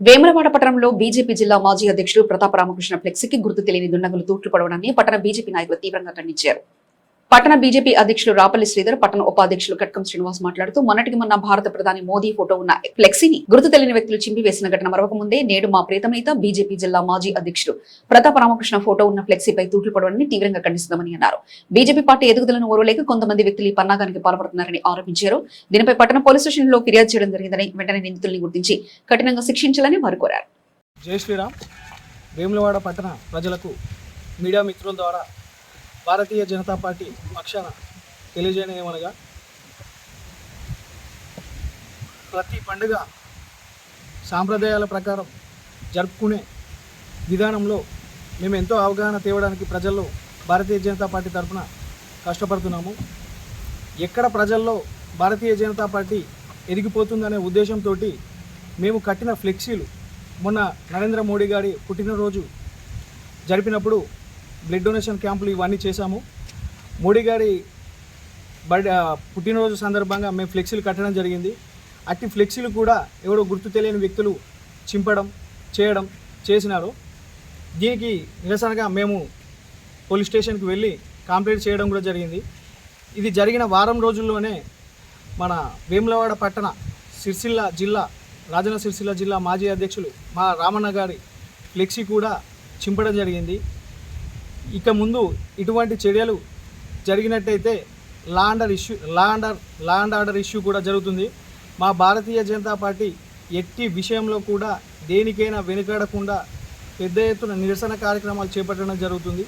వేములవాడ పట్టణంలో బీజేపీ జిల్లా మాజీ అధ్యక్షుడు ప్రతాప రామకృష్ణ ఫ్లెక్సీకి గుర్తు తెలియని దుండగులు తూట్లు పడవడాన్ని పట్టణ బీజేపీ నాయకులు తీవ్రంగా ఖండించారు. పట్టణ బీజేపీ అధ్యక్షులు రాపల్లి శ్రీధర్ పట్టణ ఉపాధ్యక్షులు కట్కం శ్రీనివాస్ మాట్లాడుతూ మొన్నటికి మొన్న భారత ప్రధాని మోదీ ఫోటో ఉన్న ఫ్లెక్సీని గుర్తు తెలియని వ్యక్తులు చింపివేసిన ఘటన మరొక ముందే నేడు మా ప్రీతం నేత బీజేపీ జిల్లా మాజీ అధ్యక్షుడు ప్రతాప రామకృష్ణ ఫోటో ఉన్న ఫ్లెక్సీపై తూట్లు పడవని తీవ్రంగా ఖండిస్తామని అన్నారు. బీజేపీ పార్టీ ఎదుగుదలను ఓరలేక కొంతమంది వ్యక్తులు ఈ పన్నాగానికి పాల్పడుతున్నారని ఆరోపించారు. దీనిపై పట్టణ పోలీస్ స్టేషన్లో ఫిర్యాదు చేయడం జరిగిందని వెంటనే నిందితుల్ని గుర్తించి కఠినంగా శిక్షించాలని వారు కోరారు. జై శ్రీరామ్. వేములవాడ పట్టణ ప్రజలకు మీడియా మిత్రుల ద్వారా భారతీయ జనతా పార్టీ పక్షాన తెలియజేయడం ఏమనగా ప్రతి పండుగ సాంప్రదాయాల ప్రకారం జరుపుకునే విధానంలో మేము ఎంతో అవగాహన తేవడానికి ప్రజల్లో భారతీయ జనతా పార్టీ తరఫున కష్టపడుతున్నాము. ఎక్కడ ప్రజల్లో భారతీయ జనతా పార్టీ ఎదిగిపోతుందనే ఉద్దేశంతో మేము కట్టిన ఫ్లెక్సీలు మొన్న నరేంద్ర మోడీ గారి పుట్టినరోజు జరిపినప్పుడు బ్లడ్ డొనేషన్ క్యాంపులు ఇవన్నీ చేశాము. మోడీ గారి బర్త్డే పుట్టినరోజు సందర్భంగా మేము ఫ్లెక్సీలు కట్టడం జరిగింది. అట్టి ఫ్లెక్సీలు కూడా ఎవరో గుర్తు తెలియని వ్యక్తులు చింపడం చేయడం చేసినారు. దీనికి నిరసనగా మేము పోలీస్ స్టేషన్కి వెళ్ళి కంప్లైంట్ చేయడం కూడా జరిగింది. ఇది జరిగిన వారం రోజుల్లోనే మన వేములవాడ పట్టణ సిరిసిల్ల జిల్లా రాజన్న సిరిసిల్ల జిల్లా మాజీ అధ్యక్షులు మా రామన్న గారి ఫ్లెక్సీ కూడా చింపడం జరిగింది. ఇక ముందు ఇటువంటి చర్యలు జరిగినట్టయితే law under issue law under law and order issue కూడా జరుగుతుంది. మా భారతీయ జనతా పార్టీ ఎట్టి విషయంలో కూడా దేనికైనా వెనుకాడకుండా పెద్ద ఎత్తున నిరసన కార్యక్రమాలు చేపట్టడం జరుగుతుంది.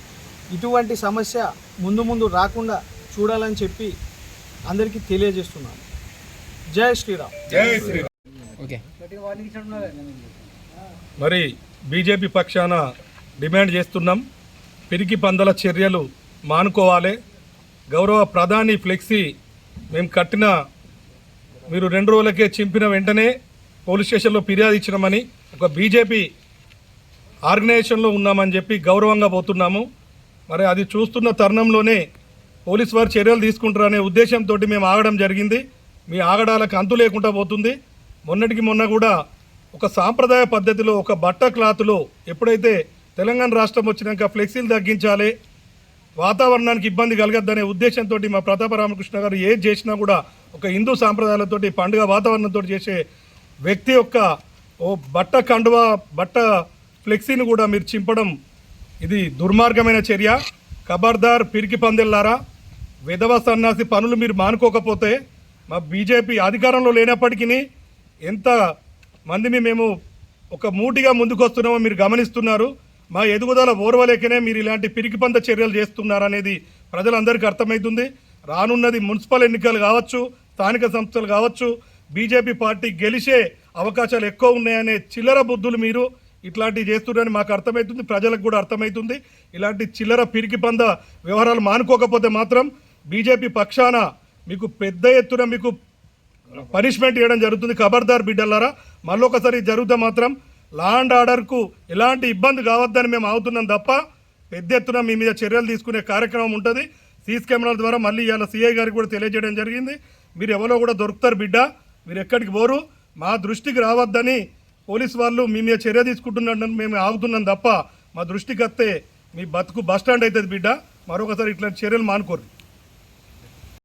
ఇటువంటి సమస్య ముందు ముందు రాకుండా చూడాలని చెప్పి అందరికీ తెలియజేస్తున్నాను. జై శ్రీరామ్. ఓకే. మరి బీజేపీ పక్షాన డిమాండ్ చేస్తున్నాం. పిరికి పందల చర్యలు మానుకోవాలి. గౌరవ ప్రధాని ఫ్లెక్సీ మేము కట్టిన మీరు రెండు రోజులకే చింపిన వెంటనే పోలీస్ స్టేషన్లో ఫిర్యాదు ఇచ్చినామని ఒక బీజేపీ ఆర్గనైజేషన్లో ఉన్నామని చెప్పి గౌరవంగా పోతున్నాము. మరి అది చూస్తున్న తరుణంలోనే పోలీస్ వారు చర్యలు తీసుకుంటారనే ఉద్దేశంతో మేము ఆగడం జరిగింది. మీ ఆగడాలకు అంతు లేకుండా పోతుంది. మొన్నటికి మొన్న కూడా ఒక సాంప్రదాయ పద్ధతిలో ఒక బట్ట క్లాత్లో ఎప్పుడైతే తెలంగాణ రాష్ట్రం వచ్చినాక ఫ్లెక్సీలు తగ్గించాలి. వాతావరణానికి ఇబ్బంది కలగద్దనే ఉద్దేశంతో మా ప్రతాప రామకృష్ణ గారు ఏది చేసినా కూడా ఒక హిందూ సాంప్రదాయాలతోటి పండుగ వాతావరణంతో చేసే వ్యక్తి యొక్క ఓ బట్ట కండువ బట్ట ఫ్లెక్సీని కూడా మీరు చింపడం ఇది దుర్మార్గమైన చర్య. ఖబర్దార్ పిరికి పందెల్లారా విధవ సన్నాసి పనులు మీరు మానుకోకపోతే మా బీజేపీ అధికారంలో లేనప్పటికీ ఎంత మందిని మేము ఒక మూటిగా ముందుకు వస్తున్నామో మీరు గమనిస్తున్నారు. మా ఎదుగుదల ఓర్వలేకనే మీరు ఇలాంటి పిరికిపంద చర్యలు చేస్తున్నారనేది ప్రజలందరికీ అర్థమవుతుంది రానున్నది మున్సిపల్ ఎన్నికలు కావచ్చు స్థానిక సంస్థలు కావచ్చు బీజేపీ పార్టీ గెలిచే అవకాశాలు ఎక్కువ ఉన్నాయనే చిల్లర బుద్ధులు మీరు ఇట్లాంటివి చేస్తున్నారని మాకు అర్థమవుతుంది ప్రజలకు కూడా అర్థమవుతుంది ఇలాంటి చిల్లర పిరికి పంద వ్యవహారాలు మానుకోకపోతే మాత్రం బీజేపీ పక్షాన మీకు పెద్ద ఎత్తున మీకు పనిష్మెంట్ ఇవ్వడం జరుగుతుంది. ఖబర్దార్ బిడ్డలారా మళ్ళొకసారి ఒకసారి జరిగితే మాత్రం లా అండ్ ఆర్డర్కు ఎలాంటి ఇబ్బంది కావద్దని మేము అవుతున్నాం తప్ప పెద్ద ఎత్తున మీ మీద చర్యలు తీసుకునే కార్యక్రమం ఉంటుంది. సీసీ కెమెరాల ద్వారా మళ్ళీ ఇవాళ సీఐ గారికి కూడా తెలియజేయడం జరిగింది. మీరు ఎవరో కూడా దొరుకుతారు బిడ్డ మీరు ఎక్కడికి పోరు. మా దృష్టికి రావద్దని పోలీస్ వాళ్ళు మీ మీద చర్య తీసుకుంటున్నాడని మేము ఆగుతున్నాం తప్ప మా దృష్టికి వస్తే మీ బతుకు బస్ స్టాండ్ అవుతుంది బిడ్డ. మరొకసారి ఇట్లాంటి చర్యలు మానుకోరు.